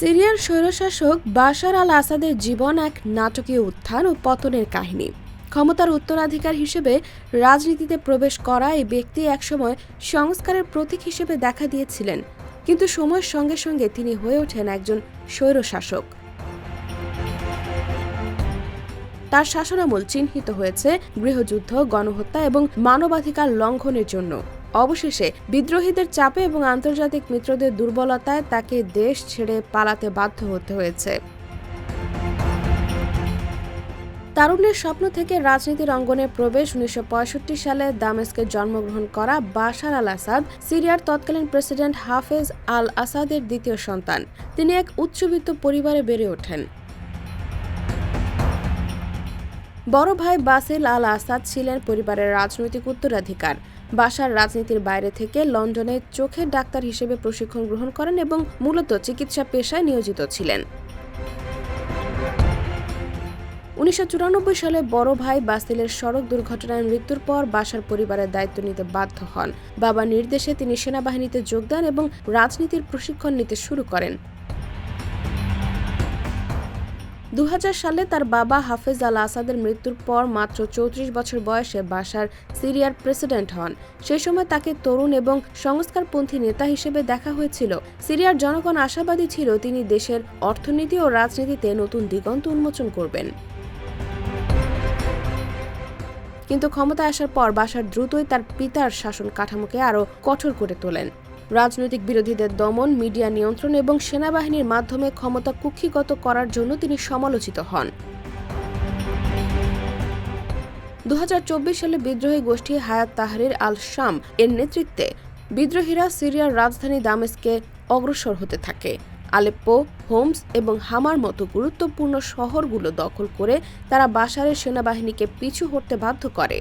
সিরিয়ার স্বৈরশাসক বাশার আল আসাদের জীবন এক নাটকীয় উত্থান ও পতনের কাহিনী। ক্ষমতার উত্তরাধিকার হিসেবে রাজনীতিতে প্রবেশ করা এই ব্যক্তি একসময় সংস্কারের প্রতীক হিসেবে দেখা দিয়েছিলেন, কিন্তু সময়ের সঙ্গে সঙ্গে তিনি হয়ে ওঠেন একজন স্বৈরশাসক। তার শাসনামল চিহ্নিত হয়েছে গৃহযুদ্ধ, গণহত্যা এবং মানবাধিকার লঙ্ঘনের জন্য। অবশেষে বিদ্রোহীদের চাপে এবং আন্তর্জাতিক মিত্রদের দুর্বলতায় তাকে দেশ ছেড়ে পালাতে বাধ্য হতে হয়েছে। তারুণ্যের স্বপ্ন থেকে রাজনীতির অঙ্গনে প্রবেশ উনিশশো পঁয়ষট্টি সালে দামেস্কে জন্মগ্রহণ করা বাশার আল আসাদ, সিরিয়ার তৎকালীন প্রেসিডেন্ট হাফেজ আল আসাদের দ্বিতীয় সন্তান। তিনি এক উচ্চবিত্ত পরিবারে বেড়ে ওঠেন। বড় ভাই বাসিল আল আসাদ ছিলেন পরিবারের রাজনৈতিক উত্তরাধিকার। বাসার রাজনীতির বাইরে থেকে লন্ডনে চোখের ডাক্তার হিসেবে প্রশিক্ষণ গ্রহণ করেন এবং মূলত চিকিৎসা পেশায় নিয়োজিত ছিলেন। উনিশশো চুরানব্বই সালে বড় ভাই বাসিলের সড়ক দুর্ঘটনায় মৃত্যুর পর বাসার পরিবারের দায়িত্ব নিতে বাধ্য হন। বাবার নির্দেশে তিনি সেনাবাহিনীতে যোগদান এবং রাজনীতির প্রশিক্ষণ নিতে শুরু করেন। দু হাজার সালে তার বাবা হাফেজ আল আসাদের মৃত্যুর পর মাত্র চৌত্রিশ বছর বয়সে বাশার সিরিয়ার প্রেসিডেন্ট হন। সেই সময় তাকে তরুণ এবং সংস্কারপন্থী নেতা হিসেবে দেখা হয়েছিল। সিরিয়ার জনগণ আশাবাদী ছিল তিনি দেশের অর্থনীতি ও রাজনীতিতে নতুন দিগন্ত উন্মোচন করবেন। কিন্তু ক্ষমতায় আসার পর বাশার দ্রুতই তার পিতার শাসন কাঠামোকে আরও কঠোর করে তোলেন। রাজনৈতিক বিরোধীদের দমন, মিডিয়া নিয়ন্ত্রণ এবং সেনাবাহিনীর মাধ্যমে ক্ষমতা কুক্ষিগত করার জন্য তিনি সমালোচিত হন। দু হাজার চব্বিশ সালে বিদ্রোহী গোষ্ঠী হায়াত তাহরির আল শাম এর নেতৃত্বে বিদ্রোহীরা সিরিয়ার রাজধানী দামেস্কে অগ্রসর হতে থাকে। আলেপ্পো, হোমস এবং হামার মতো গুরুত্বপূর্ণ শহরগুলো দখল করে তারা বাসারের সেনাবাহিনীকে পিছু হটতে বাধ্য করে।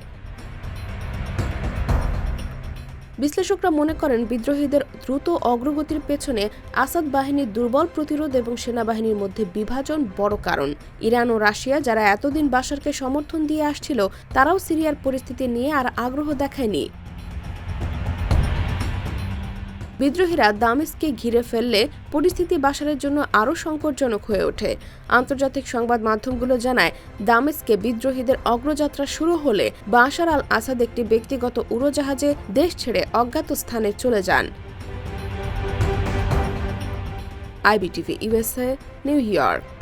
বিশ্লেষকরা মনে করেন বিদ্রোহীদের দ্রুত অগ্রগতির পেছনে আসাদ বাহিনীর দুর্বল প্রতিরোধ এবং সেনাবাহিনীর মধ্যে বিভাজন বড় কারণ। ইরান ও রাশিয়া, যারা এতদিন বাসারকে সমর্থন দিয়ে আসছিল, তারাও সিরিয়ার পরিস্থিতি নিয়ে আর আগ্রহ দেখায়নি। বিদ্রোহীরা দামেস্কে ঘিরে ফেললে পরিস্থিতি বাসারের জন্য আরও সংকটজনক হয়ে ওঠে। আন্তর্জাতিক সংবাদ মাধ্যমগুলো জানায়, দামেস্কে বিদ্রোহীদের অগ্রযাত্রা শুরু হলে বাশার আল আসাদ একটি ব্যক্তিগত উড়োজাহাজে দেশ ছেড়ে অজ্ঞাত স্থানে চলে যান। IBTV USA New York.